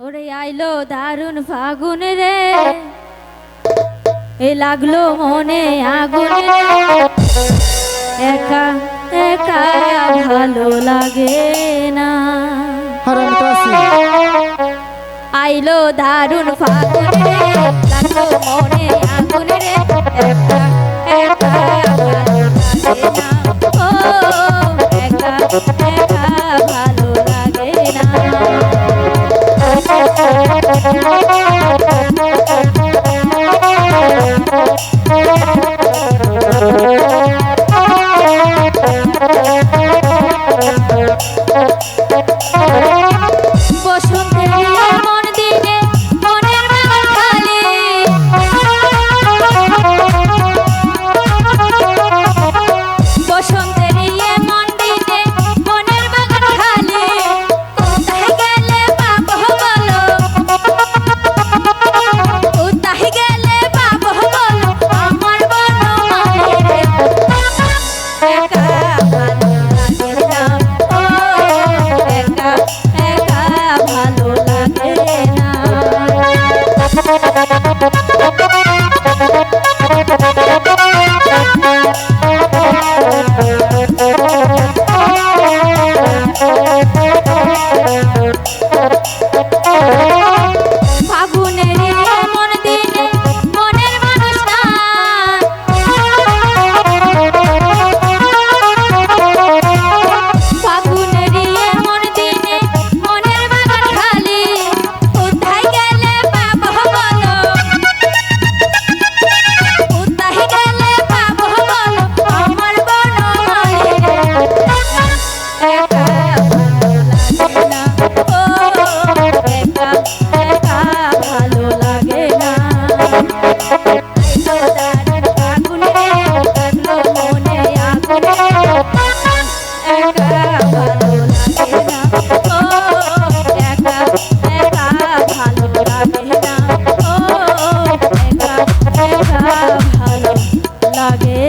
ওরে আইলো দারুণ ফাগুন রে। এ লাগল মনে আগুন। একা একা ভালো লাগে না। আইলো দারুণ ফাগুন রে। লাগল মনে আগুন রে। একা একা ভালো লাগে না। ও একা Thank you. কথা ভালো লাগে।